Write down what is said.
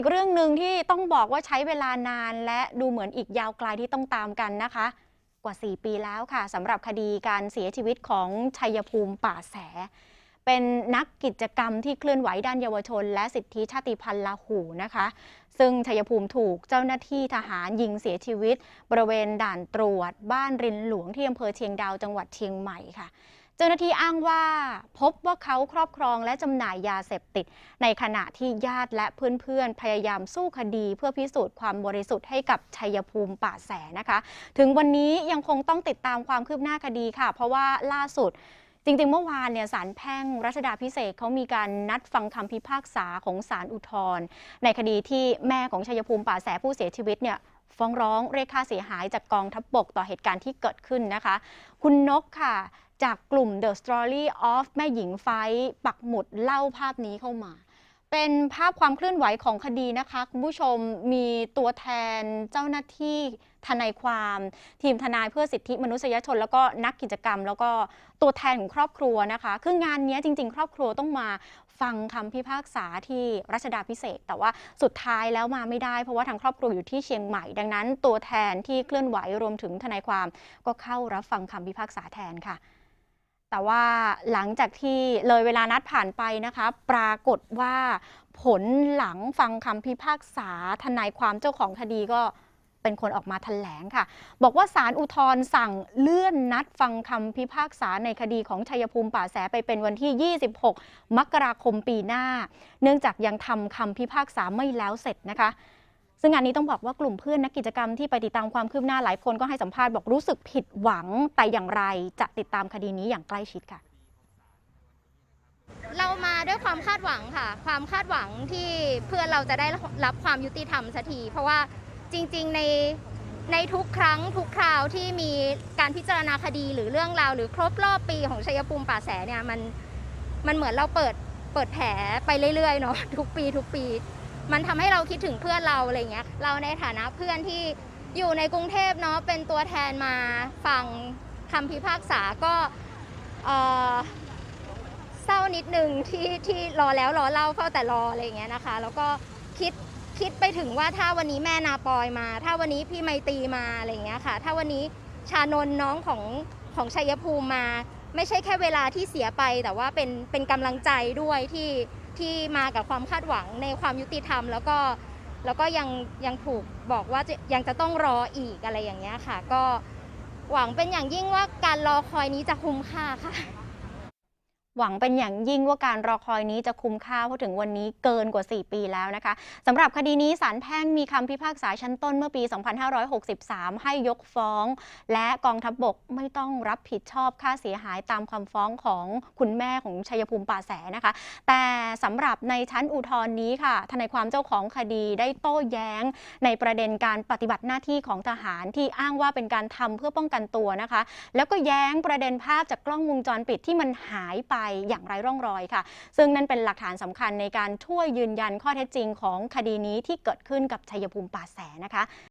อีกเรื่องหนึ่งที่ต้องบอกว่าใช้เวลานานและดูเหมือนอีกยาวไกลที่ต้องตามกันนะคะ กว่า 4 ปีแล้วค่ะสำหรับคดีการเสียชีวิตของชัยภูมิป่าแส เป็นนักกิจกรรมที่เคลื่อนไหวด้านเยาวชน และสิทธิชาติพันธุ์ลาหูนะคะ ซึ่งชัยภูมิถูกเจ้าหน้าที่ทหารยิงเสียชีวิต บริเวณด่านตรวจ บ้านรินหลวงที่อำเภอเชียงดาวจังหวัดเชียงใหม่ค่ะ จ้าหน้าที่อ้างว่าพบว่าเขาครอบครองและจำหน่ายยาเสพติด ในขณะที่ญาติและเพื่อนๆ พยายามสู้คดี เพื่อพิสูจน์ความบริสุทธิ์ให้กับชัยภูมิป่าแสนะคะ ถึงวันนี้ยังคงต้องติดตามความคืบหน้าคดีค่ะ เพราะว่าล่าสุดจริงๆ เมื่อวานเนี่ยศาลแพ่งรัชดาพิเศษเขามีการนัดฟังคำพิพากษาของศาลอุทธรณ์ในคดีที่แม่ของชัยภูมิป่าแสผู้เสียชีวิตเนี่ยฟ้องร้องเรียกค่าเสียหายจากกองทัพบบกต่อเหตุการณ์ที่เกิดขึ้นนะคะ คุณนกค่ะ จากกลุ่ม The Story of แม่หญิงไฟปักหมุดเล่าภาพนี้เข้ามา เป็นภาพความเคลื่อนไหวของคดีนะคะ คุณผู้ชมมีตัวแทนเจ้าหน้าที่ทนายความ ทีมทนายเพื่อสิทธิมนุษยชน แล้วก็นักกิจกรรม แล้วก็ตัวแทนของครอบครัวนะคะ คืองานนี้จริง ๆ ครอบครัวต้องมาฟังคำพิพากษาที่รัชดาพิเศษ แต่ว่าสุดท้ายแล้วมาไม่ได้เพราะว่าทางครอบครัวอยู่ที่เชียงใหม่ ดังนั้น ตัวแทนที่เคลื่อนไหวรวมถึงทนายความก็เข้ารับฟังคำพิพากษาแทนค่ะ แต่ว่าหลังจากที่เลยเวลานัดผ่านไปนะคะ ปรากฏว่าผลหลังฟังคำพิพากษาทนายความเจ้าของคดีก็เป็นคนออกมาแถลงค่ะ บอกว่าศาลอุทธร์สั่งเลื่อนนัดฟังคำพิพากษาในคดีของชัยภูมิป่าแสไปเป็นวันที่ 26 มกราคมปีหน้า เนื่องจากยังทำคำพิพากษาไม่แล้วเสร็จนะคะ ซึ่งงานนี้ต้องบอกว่ากลุ่มเพื่อนนักกิจกรรมที่ไปติดตามความคืบหน้าหลายคนก็ให้สัมภาษณ์บอกรู้สึกผิดหวังแต่อย่างไรจะติดตามคดีนี้อย่างใกล้ชิดค่ะ เรามาด้วยความคาดหวังค่ะ ความคาดหวังที่เพื่อนเราจะได้รับความยุติธรรมสักที เพราะว่าจริง ๆ ในในทุกครั้งทุกคราวที่มีการพิจารณาคดีหรือเรื่องราว หรือครบรอบปีของชัยภูมิป่าแสเนี่ยมันมันเหมือนเราเปิดเปิดแผลไปเรื่อยๆเนาะทุกปีทุกปี มันทำให้เราคิดถึงเพื่อนเราอะไรเงี้ยเราในฐานะเพื่อนที่อยู่ในกรุงเทพเนาะเป็นตัวแทนมาฟังคำพิพากษาก็เศร้านิดนึงที่ที่รอแล้วรอเล่าเฝ้าแต่รออะไรเงี้ยนะคะ แล้วก็คิดคิดไปถึงว่าถ้าวันนี้แม่นาปอยมา ถ้าวันนี้พี่ไมตรีมาอะไรเงี้ยค่ะ ถ้าวันนี้ชานนน้องของของชัยภูมิมา ไม่ใช่แค่เวลาที่เสียไป แต่ว่าเป็นเป็นกำลังใจด้วยที่ ที่มากับความคาดหวังในความยุติธรรม แล้วก็แล้วก็ยังยังถูกบอกว่าจะยังจะต้องรออีกอะไรอย่างเงี้ยค่ะ ก็หวังเป็นอย่างยิ่งว่าการรอคอยนี้จะคุ้มค่าค่ะ หวังเป็นอย่างยิ่งว่าการรอคอยนี้จะคุ้มค่าเพราะถึงวันนี้เกินกว่า 4 ปีแล้วนะคะสำหรับคดีนี้ศาลแพ่งมีคำพิพากษาชั้นต้นเมื่อปี 2563 ให้ยกฟ้อง และกองทัพบบกไม่ต้องรับผิดชอบค่าเสียหายตามคำฟ้องของคุณแม่ของชัยภูมิป่าแสนะคะ แต่สำหรับในชั้นอุทธรณ์นี้ค่ะทนายความเจ้าของคดีได้โต้แย้ง ในประเด็นการปฏิบัติหน้าที่ของทหารที่อ้างว่าเป็นการทำเพื่อป้องกันตัวนะคะ แล้วก็แย้งประเด็นภาพจากกล้องวงจรปิดที่มันหายไปอย่างไร้ร่องรอยค่ะ ซึ่งนั่นเป็นหลักฐานสำคัญในการช่วยยืนยันข้อเท็จจริงของคดีนี้ที่เกิดขึ้นกับชัยภูมิป่าแสนะคะ